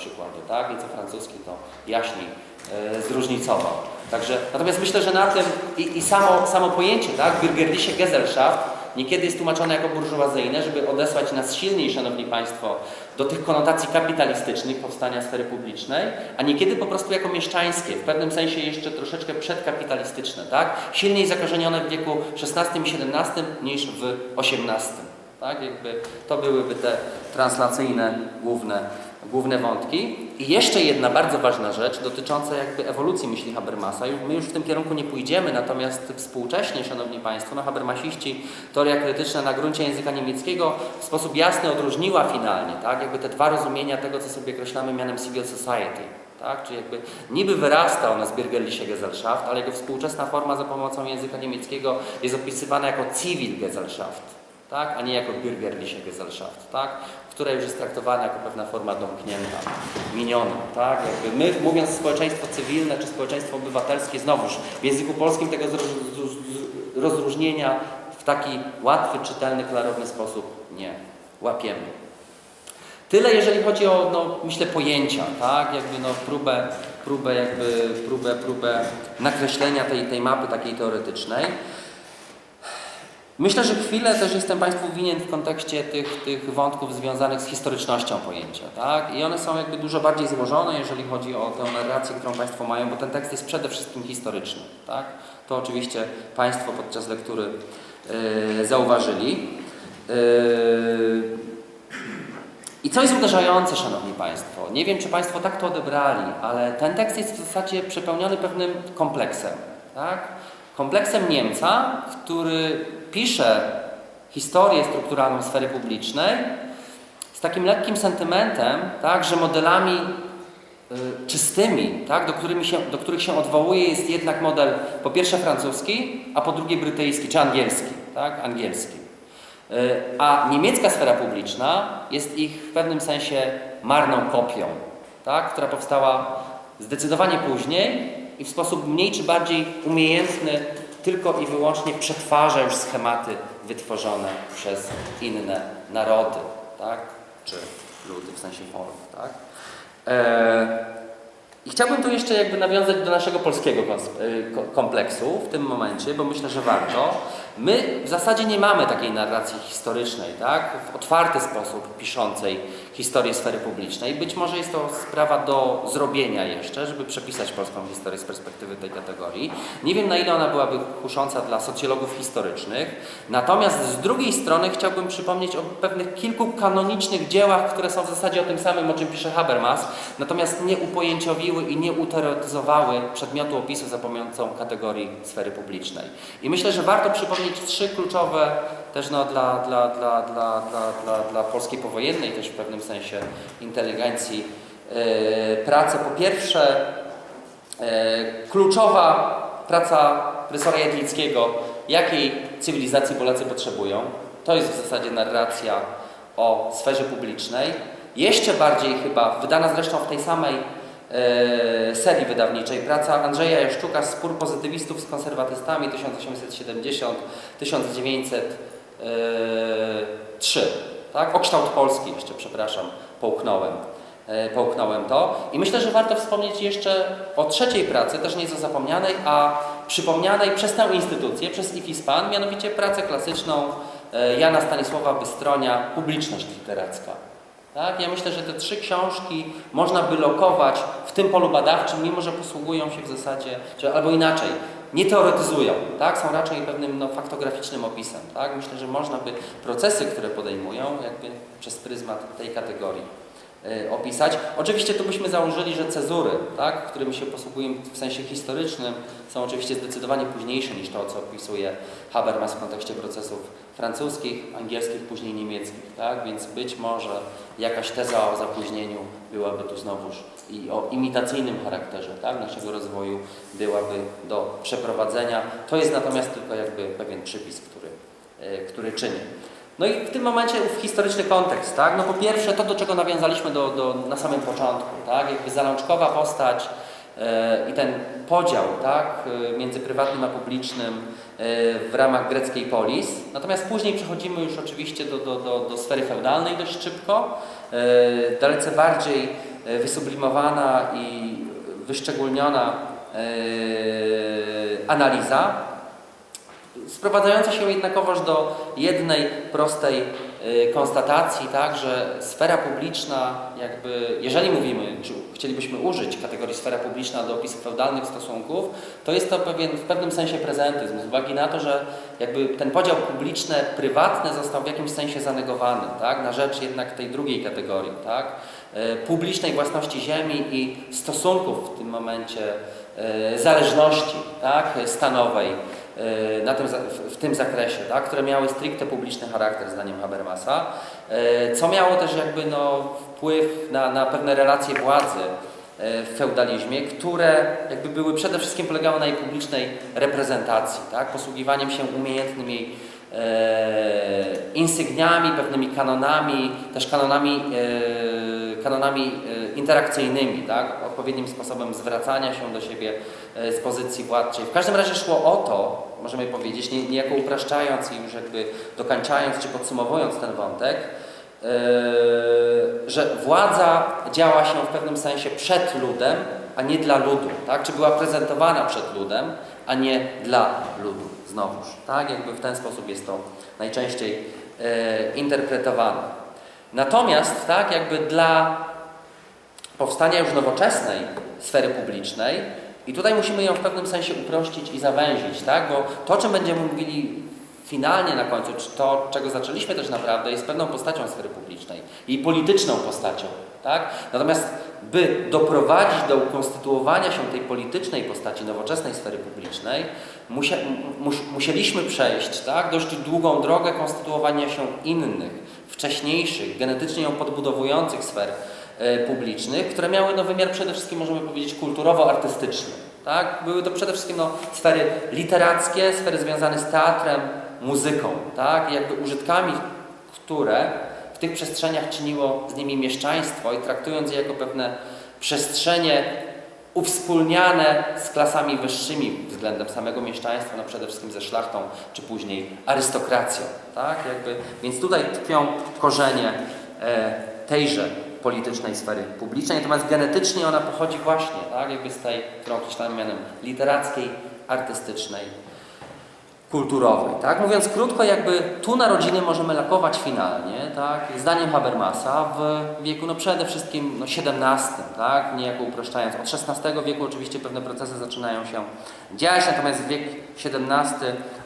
przykłady, tak? Nieco francuski to jaśniej e, zróżnicował. Także, natomiast myślę, że na tym i, i samo, samo pojęcie, tak? Bürgerliche Gesellschaft niekiedy jest tłumaczone jako burżuazyjne, żeby odesłać nas silniej, Szanowni Państwo, do tych konotacji kapitalistycznych powstania sfery publicznej, a niekiedy po prostu jako mieszczańskie, w pewnym sensie jeszcze troszeczkę przedkapitalistyczne, tak? Silniej zakorzenione w wieku XVI i XVII niż w XVIII. Tak? Jakby to byłyby te translacyjne główne, główne wątki. I jeszcze jedna bardzo ważna rzecz dotycząca jakby ewolucji myśli Habermasa. My już w tym kierunku nie pójdziemy, natomiast współcześnie, Szanowni Państwo, no Habermasiści, teoria krytyczna na gruncie języka niemieckiego w sposób jasny odróżniła finalnie, tak? Jakby te dwa rozumienia tego, co sobie określamy mianem civil society. Tak? Czyli jakby niby wyrasta ona z Bürgerliche Gesellschaft, ale jego współczesna forma za pomocą języka niemieckiego jest opisywana jako Civil Gesellschaft tak? a nie jako Bürgerliche Gesellschaft, tak? która już jest traktowana jako pewna forma domknięta, miniona. Tak? Jakby my, mówiąc społeczeństwo cywilne czy społeczeństwo obywatelskie, znowuż w języku polskim tego rozróżnienia w taki łatwy, czytelny, klarowny sposób nie łapiemy. Tyle jeżeli chodzi o, no, myślę, pojęcia, tak? Jakby no, próbę, próbę, jakby, próbę, próbę nakreślenia tej, tej mapy takiej teoretycznej. Myślę, że chwilę też jestem Państwu winien w kontekście tych, tych wątków związanych z historycznością pojęcia, tak? I one są jakby dużo bardziej złożone, jeżeli chodzi o tę narrację, którą Państwo mają, bo ten tekst jest przede wszystkim historyczny, tak? To oczywiście Państwo podczas lektury yy, zauważyli. Yy, i co jest uderzające, Szanowni Państwo, nie wiem, czy Państwo tak to odebrali, ale ten tekst jest w zasadzie przepełniony pewnym kompleksem. Tak? Kompleksem Niemca, który pisze historię strukturalną sfery publicznej z takim lekkim sentymentem, tak, że modelami y, czystymi, tak, do, się, do których się odwołuje, jest jednak model po pierwsze francuski, a po drugie brytyjski czy angielski. Tak, angielski. Y, A niemiecka sfera publiczna jest ich w pewnym sensie marną kopią, tak? która powstała zdecydowanie później i w sposób mniej czy bardziej umiejętny tylko i wyłącznie przetwarza już schematy wytworzone przez inne narody, tak? czy ludy w sensie form. Tak? E, i chciałbym tu jeszcze jakby nawiązać do naszego polskiego ko- kompleksu w tym momencie, bo myślę, że warto. My w zasadzie nie mamy takiej narracji historycznej, tak? W otwarty sposób piszącej historię sfery publicznej. Być może jest to sprawa do zrobienia jeszcze, żeby przepisać polską historię z perspektywy tej kategorii. Nie wiem, na ile ona byłaby kusząca dla socjologów historycznych. Natomiast z drugiej strony chciałbym przypomnieć o pewnych kilku kanonicznych dziełach, które są w zasadzie o tym samym, o czym pisze Habermas, natomiast nie upojęciowiły i nie uteoretyzowały przedmiotu opisu za pomocą kategorii sfery publicznej. I myślę, że warto przypomnieć trzy kluczowe też no, dla, dla, dla, dla, dla, dla, dla polskiej powojennej też w pewnym sensie inteligencji e, prace. Po pierwsze e, kluczowa praca profesora Jedlickiego, jakiej cywilizacji Polacy potrzebują. To jest w zasadzie narracja o sferze publicznej. Jeszcze bardziej chyba, wydana zresztą w tej samej e, serii wydawniczej, praca Andrzeja Jaszczuka Spór pozytywistów z konserwatystami 1870-1903. Tak? O kształt Polski jeszcze, przepraszam, połknąłem. E, Połknąłem to. I myślę, że warto wspomnieć jeszcze o trzeciej pracy, też nieco zapomnianej, a przypomnianej przez tę instytucję, przez IFISPAN, mianowicie pracę klasyczną e, Jana Stanisława Bystronia, Publiczność literacka. Tak? Ja myślę, że te trzy książki można by lokować w tym polu badawczym, mimo że posługują się w zasadzie, czy, albo inaczej, nie teoretyzują, tak? są raczej pewnym no, faktograficznym opisem. Tak? Myślę, że można by procesy, które podejmują, jakby przez pryzmat tej kategorii opisać. Oczywiście tu byśmy założyli, że cezury, tak, którymi się posługujemy w sensie historycznym, są oczywiście zdecydowanie późniejsze niż to, co opisuje Habermas w kontekście procesów francuskich, angielskich, później niemieckich. Tak? Więc być może jakaś teza o zapóźnieniu byłaby tu znowuż i o imitacyjnym charakterze tak, naszego rozwoju byłaby do przeprowadzenia. To jest natomiast tylko jakby pewien przypis, który, y, który czyni. No i w tym momencie ów historyczny kontekst, tak? No po pierwsze to, do czego nawiązaliśmy do, do, na samym początku, tak? Jakby zalączkowa postać e, i ten podział, tak? e, Między prywatnym a publicznym e, w ramach greckiej polis. Natomiast później przechodzimy już oczywiście do, do, do, do sfery feudalnej dość szybko, e, dalece bardziej wysublimowana i wyszczególniona e, analiza, sprowadzająca się jednakowoż do jednej prostej y, konstatacji, tak, że sfera publiczna, jakby, jeżeli mówimy, czy chcielibyśmy użyć kategorii sfera publiczna do opisu feudalnych stosunków, to jest to pewien, w pewnym sensie prezentyzm, z uwagi na to, że jakby ten podział publiczne-prywatne został w jakimś sensie zanegowany, tak, na rzecz jednak tej drugiej kategorii, tak, y, publicznej własności ziemi i stosunków w tym momencie y, zależności, tak, stanowej, na tym, w- tym zakresie, tak, które miały stricte publiczny charakter zdaniem Habermasa, e, co miało też jakby no, wpływ na, na pewne relacje władzy e, w feudalizmie, które jakby były przede wszystkim polegały na jej publicznej reprezentacji, tak, posługiwaniem się umiejętnym jej e, insygniami, pewnymi kanonami, też kanonami, e, kanonami e, interakcyjnymi, tak, odpowiednim sposobem zwracania się do siebie e, z pozycji władczej. W każdym razie szło o to, możemy powiedzieć, nie- niejako upraszczając i już jakby dokańczając czy podsumowując ten wątek, e, że władza działa się w pewnym sensie przed ludem, a nie dla ludu, tak? Czy była prezentowana przed ludem, a nie dla ludu, znowuż, tak? Jakby w ten sposób jest to najczęściej e, interpretowane. Natomiast, tak, jakby dla powstania już nowoczesnej sfery publicznej i tutaj musimy ją w pewnym sensie uprościć i zawęzić, tak? Bo to, o czym będziemy mówili finalnie na końcu, to, czego zaczęliśmy też naprawdę, jest pewną postacią sfery publicznej i polityczną postacią, tak? Natomiast by doprowadzić do ukonstytuowania się tej politycznej postaci nowoczesnej sfery publicznej, musia, mus, musieliśmy przejść, tak? Dość długą drogę konstytuowania się innych, wcześniejszych, genetycznie ją podbudowujących sfer publicznych, które miały no, wymiar przede wszystkim, możemy powiedzieć, kulturowo-artystyczny. Tak? Były to przede wszystkim no, sfery literackie, sfery związane z teatrem, muzyką, tak? jakby użytkami, które w tych przestrzeniach czyniło z nimi mieszczaństwo i traktując je jako pewne przestrzenie uwspólniane z klasami wyższymi względem samego mieszczaństwa, no przede wszystkim ze szlachtą, czy później arystokracją. Tak? Jakby, więc tutaj tkwią korzenie e, tejże politycznej sfery publicznej, natomiast genetycznie ona pochodzi właśnie tak? jakby z tej, którą określamy mianem literackiej, artystycznej, kulturowej. Tak? Mówiąc krótko, jakby tu narodziny możemy lakować finalnie, tak? zdaniem Habermasa, w wieku no przede wszystkim no, XVII, tak? niejako upraszczając. Od XVI wieku oczywiście pewne procesy zaczynają się dziać, natomiast wiek XVII,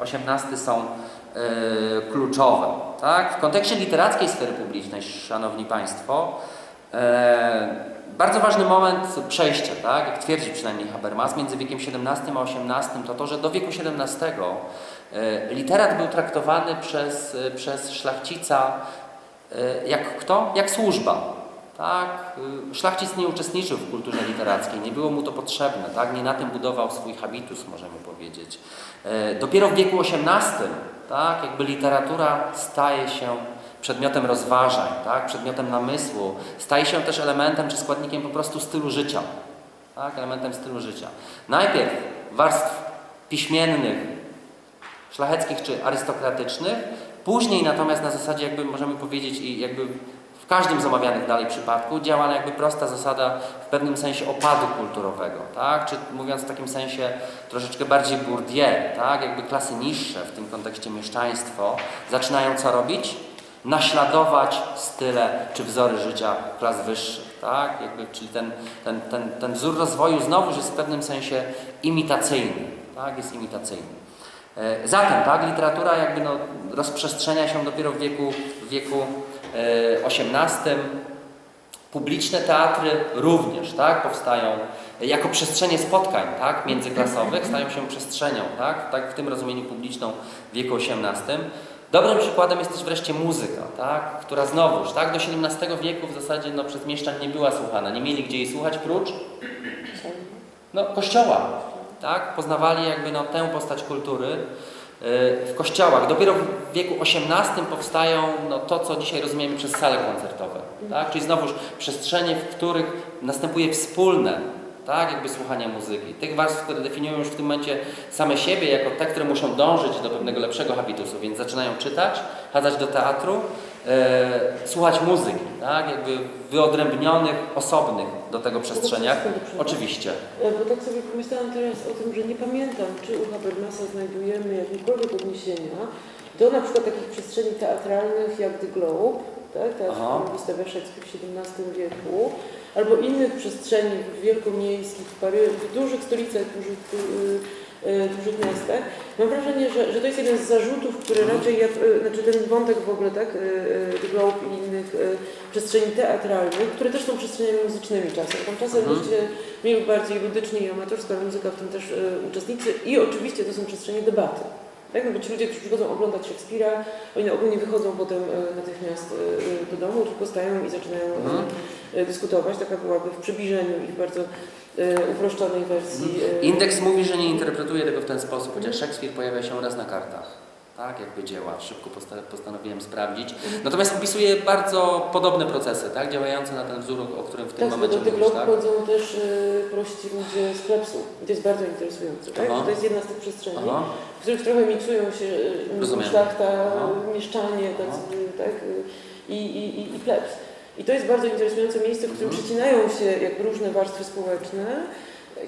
XVIII są e, kluczowe. Tak? W kontekście literackiej sfery publicznej, Szanowni Państwo, e, bardzo ważny moment przejścia, tak? jak twierdzi przynajmniej Habermas, między wiekiem XVII a XVIII to to, że do wieku XVII e, literat był traktowany przez, e, przez szlachcica jak kto? Jak służba. Tak? Szlachcic nie uczestniczył w kulturze literackiej, nie było mu to potrzebne, tak? nie na tym budował swój habitus, możemy powiedzieć. Dopiero w wieku XVIII tak? jakby literatura staje się przedmiotem rozważań, tak? przedmiotem namysłu, staje się też elementem czy składnikiem po prostu stylu życia. Tak? Elementem stylu życia. Najpierw warstw piśmiennych, szlacheckich czy arystokratycznych, później natomiast na zasadzie jakby możemy powiedzieć i jakby w każdym z omawianych dalej przypadku działa jakby prosta zasada w pewnym sensie opadu kulturowego, tak? Czy mówiąc w takim sensie troszeczkę bardziej Bourdieu, tak? Jakby klasy niższe, w tym kontekście mieszczaństwo, zaczynają co robić? Naśladować style czy wzory życia klas wyższych, tak? Jakby, czyli ten, ten, ten, ten wzór rozwoju znowuż jest w pewnym sensie imitacyjny, tak? Jest imitacyjny. E, Zatem, tak, literatura jakby no, rozprzestrzenia się dopiero w wieku, w wieku e, XVIII. Publiczne teatry również, tak, powstają jako przestrzenie spotkań, tak, międzyklasowych, stają się przestrzenią, tak, tak w tym rozumieniu publiczną w wieku XVIII. Dobrym przykładem jest też wreszcie muzyka, tak, która znowuż, tak, do XVII wieku w zasadzie no, przez mieszczan nie była słuchana, nie mieli gdzie jej słuchać prócz no, kościoła, tak? Poznawali jakby no, tę postać kultury yy, w kościołach. Dopiero w wieku XVIII powstają no, to, co dzisiaj rozumiemy przez sale koncertowe, tak? Czyli znowuż przestrzenie, w których następuje wspólne, tak? Jakby słuchanie muzyki. Tych warstw, które definiują już w tym momencie same siebie jako te, które muszą dążyć do pewnego lepszego habitusu, więc zaczynają czytać, chadzać do teatru e, słuchać muzyki, tak? Jakby wyodrębnionych, osobnych do tego przestrzeniach. Przerwać? Oczywiście. E, Bo tak sobie pomyślałam teraz o tym, że nie pamiętam, czy u Habermasa znajdujemy jakiekolwiek odniesienia do na przykład takich przestrzeni teatralnych jak The Globe, tak? Teatr, który wystawia Szekspir w XVII wieku, albo innych przestrzeni wielkomiejskich w, w dużych stolicach, dużych, y, y, dużych miastach. Mam wrażenie, że, że to jest jeden z zarzutów, który Mhm. raczej, ja, y, znaczy ten wątek w ogóle, tak, y, y, Globe i innych y, przestrzeni teatralnych, które też są przestrzeniami muzycznymi czasem. Tam czasem Mhm. ludzie mniej lub bardziej ludycznie i amatorska muzyka, w tym też y, uczestnicy i oczywiście to są przestrzenie debaty. Tak? No bo ci ludzie, którzy przychodzą oglądać Szekspira, oni na ogół nie wychodzą potem y, natychmiast y, do domu, tylko stają i zaczynają y, Mhm. dyskutować. Taka byłaby w przybliżeniu i w bardzo uproszczonej wersji. y, Indeks mówi, że nie interpretuje tego w ten sposób, chociaż Szekspir pojawia się raz na kartach. Tak, jakby dzieła. Szybko posta- postanowiłem sprawdzić. Natomiast opisuje bardzo podobne procesy, tak, działające na ten wzór, o którym w tym Tak, momencie do tego mówisz, tak? chodzą też y, prości ludzie z plebsu. I to jest bardzo interesujące. Tak? To jest jedna z tych przestrzeni. Aha. w których trochę miksują się y, Rozumiem. szlachta, Aha. mieszczanie, tacy, tak, y, i, i, i, i plebs. I to jest bardzo interesujące miejsce, w którym Mhm. przecinają się jakby różne warstwy społeczne.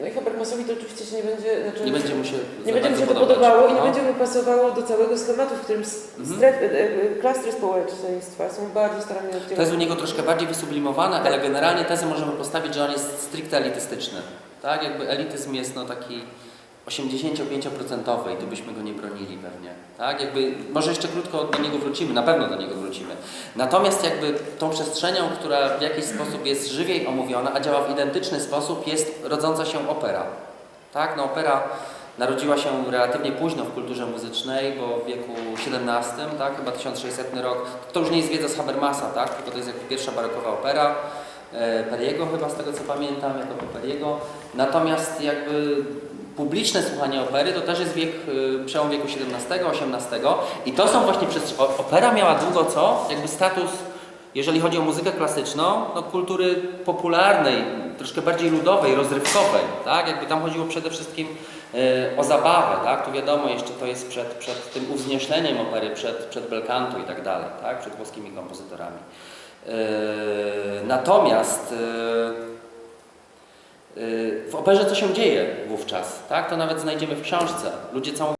No i Habermasowi to oczywiście się nie będzie, znaczy, Nie będzie mu się nie będzie mu się to podobało i nie No. będzie mu pasowało do całego schematu, w którym Mhm. stref, e, e, klastry społeczeństwa są bardzo starannie To jest u oddzielone. niego troszkę bardziej wysublimowane, ale generalnie tezę możemy postawić, że on jest stricte elitystyczny. Tak, jakby elityzm jest no taki 85% i tu byśmy go nie bronili pewnie. Tak, jakby może jeszcze krótko do niego wrócimy, na pewno do niego wrócimy. Natomiast jakby tą przestrzenią, która w jakiś sposób jest żywiej omówiona, a działa w identyczny sposób, jest rodząca się opera. Tak, no opera narodziła się relatywnie późno w kulturze muzycznej, bo w wieku XVII, tak, chyba 1600 rok. To już nie jest wiedza z Habermasa, tak, tylko to jest jakby pierwsza barokowa opera. e, Periego chyba z tego co pamiętam, jako Periego. Natomiast jakby publiczne słuchanie opery to też jest wiek, y, przełom wieku XVII, XVIII i to są właśnie przez... Opera miała długo co? Jakby status, jeżeli chodzi o muzykę klasyczną, no kultury popularnej, troszkę bardziej ludowej, rozrywkowej, tak? Jakby tam chodziło przede wszystkim y, o zabawę, tak? Tu wiadomo, jeszcze to jest przed, przed tym uwznieśleniem opery, przed, przed belcanto i tak dalej, tak? Przed włoskimi kompozytorami. Yy, Natomiast w operze co się dzieje wówczas, tak? To nawet znajdziemy w książce. Ludzie całą